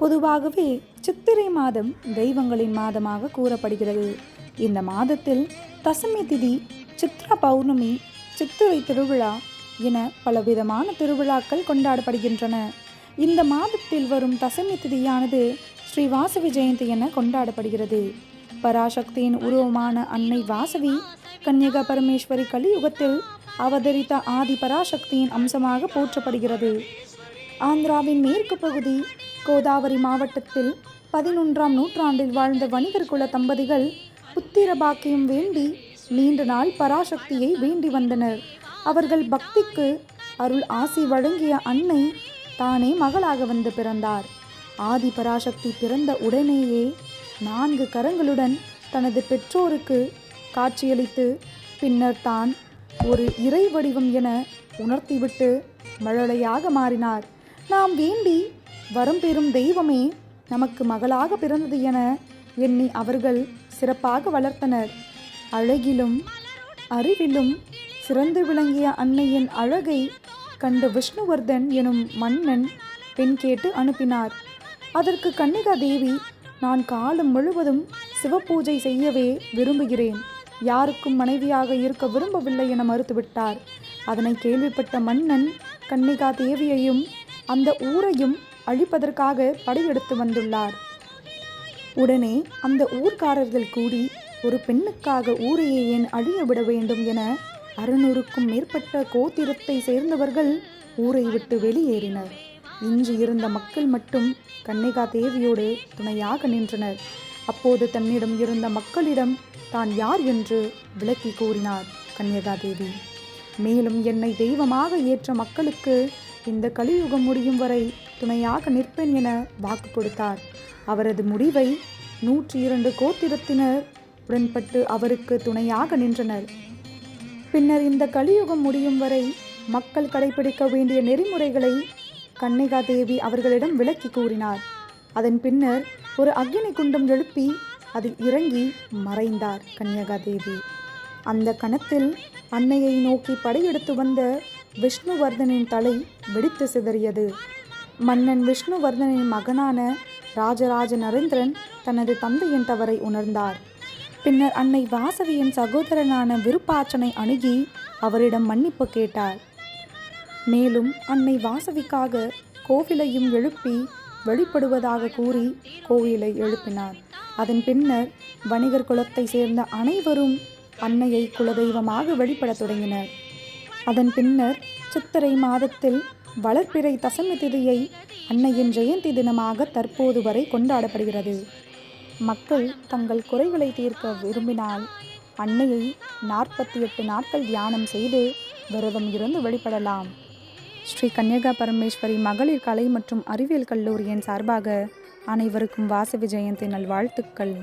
பொதுவாகவே சித்திரை மாதம் தெய்வங்களின் மாதமாக கூறப்படுகிறது. இந்த மாதத்தில் தசமி திதி சித்ரா பௌர்ணமி சித்திரை திருவிழா என பலவிதமான திருவிழாக்கள் கொண்டாடப்படுகின்றன. இந்த மாதத்தில் வரும் தசமி திதியானது ஸ்ரீ வாசவி ஜெயந்தி என கொண்டாடப்படுகிறது. பராசக்தியின் உருவமான அன்னை வாசவி கன்யகா பரமேஸ்வரி கலியுகத்தில் அவதரித்த ஆதி பராசக்தியின் அம்சமாக போற்றப்படுகிறது. ஆந்திராவின் மேற்கு பகுதி கோதாவரி மாவட்டத்தில் பதினொன்றாம் நூற்றாண்டில் வாழ்ந்த வணிகர் குல தம்பதிகள் புத்திர பாக்கியம் வேண்டி நீண்ட நாள் பராசக்தியை வேண்டி வந்தனர். அவர்கள் பக்திக்கு அருள் ஆசி வழங்கிய அன்னை தானே மகளாக வந்து பிறந்தார். ஆதி பராசக்தி பிறந்த உடனேயே நான்கு கரங்களுடன் தனது பெற்றோருக்கு காட்சியளித்து பின்னர் தான் ஒரு இறை வடிவம் என உணர்த்திவிட்டு மழலையாக மாறினார். நாம் வேண்டி வரம் பெறும் தெய்வமே நமக்கு மகளாக பிறந்தது என எண்ணி அவர்கள் சிறப்பாக வளர்த்தனர். அழகிலும் அறிவிலும் சிறந்து விளங்கிய அன்னையின் அழகை கண்டு விஷ்ணுவர்தன் எனும் மன்னன் பெண் கேட்டு அனுப்பினார். அதற்கு கன்னிகா தேவி நான் காலம் முழுவதும் சிவபூஜை செய்யவே விரும்புகிறேன். யாருக்கும் மனைவியாக இருக்க விரும்பவில்லை என மறுத்துவிட்டார். அதனை கேள்விப்பட்ட மன்னன் கன்னிகா தேவியையும் அந்த ஊரையும் அழிப்பதற்காக படையெடுத்து வந்துள்ளார். உடனே அந்த ஊர்க்காரர்கள் கூடி ஒரு பெண்ணுக்காக ஊரையே ஏன் அழிய விட வேண்டும் என அறுநூறுக்கும் மேற்பட்ட கோத்திரத்தை சேர்ந்தவர்கள் ஊரை விட்டு வெளியேறினர். இன்று இருந்த மக்கள் மட்டும் கன்னிகா தேவியோடு துணையாக நின்றனர். அப்போது தன்னிடம் இருந்த மக்களிடம் தான் யார் என்று விளக்கி கூறினார் கன்னிகா தேவி. மேலும் என்னை தெய்வமாக ஏற்ற மக்களுக்கு இந்த கலியுகம் முடியும் வரை துணையாக நிற்பேன் என வாக்கு கொடுத்தார். அவரது முடிவை நூற்றி இரண்டு கோத்திரத்தினர் உடன்பட்டு அவருக்கு துணையாக நின்றனர். பின்னர் இந்த கலியுகம் முடியும் வரை மக்கள் கடைபிடிக்க வேண்டிய நெறிமுறைகளை கன்னிகா தேவி அவர்களிடம் விளக்கி கூறினார். அதன் பின்னர் ஒரு அக்னி குண்டம் எழுப்பி அதில் இறங்கி மறைந்தார் கன்னியகா தேவி அந்த கணத்தில் அன்னையை நோக்கி படையெடுத்து வந்த விஷ்ணுவர்தனின் தலை வெடித்து சிதறியது. மன்னன் விஷ்ணுவர்தனின் மகனான ராஜராஜ நரேந்திரன் தனது தந்தையின் தவறை உணர்ந்தார். பின்னர் அன்னை வாசவியின் சகோதரனான விருப்பாச்சனை அணுகி அவரிடம் மன்னிப்பு கேட்டார். மேலும் அன்னை வாசவிக்காக கோவிலையும் எழுப்பி வெளிப்படுவதாக கூறி கோவிலை எழுப்பினார். அதன் பின்னர் வணிகர் குலத்தை சேர்ந்த அனைவரும் அன்னையை குலதெய்வமாக வெளிப்படத் தொடங்கினர். அதன் பின்னர் சித்திரை மாதத்தில் வளர்ப்பிறை தசமி திதியை அன்னையின் ஜெயந்தி தினமாக தற்போது வரை கொண்டாடப்படுகிறது. மக்கள் தங்கள் குறைகளை தீர்க்க விரும்பினால் அன்னையை நாற்பத்தி எட்டு நாட்கள் தியானம் செய்து விரதம் இருந்து வழிபடலாம். ஸ்ரீ கன்யகா பரமேஸ்வரி மகளிர் கலை மற்றும் அறிவியல் கல்லூரியின் சார்பாக அனைவருக்கும் வாசவி ஜெயந்தி நல்வாழ்த்துக்கள்.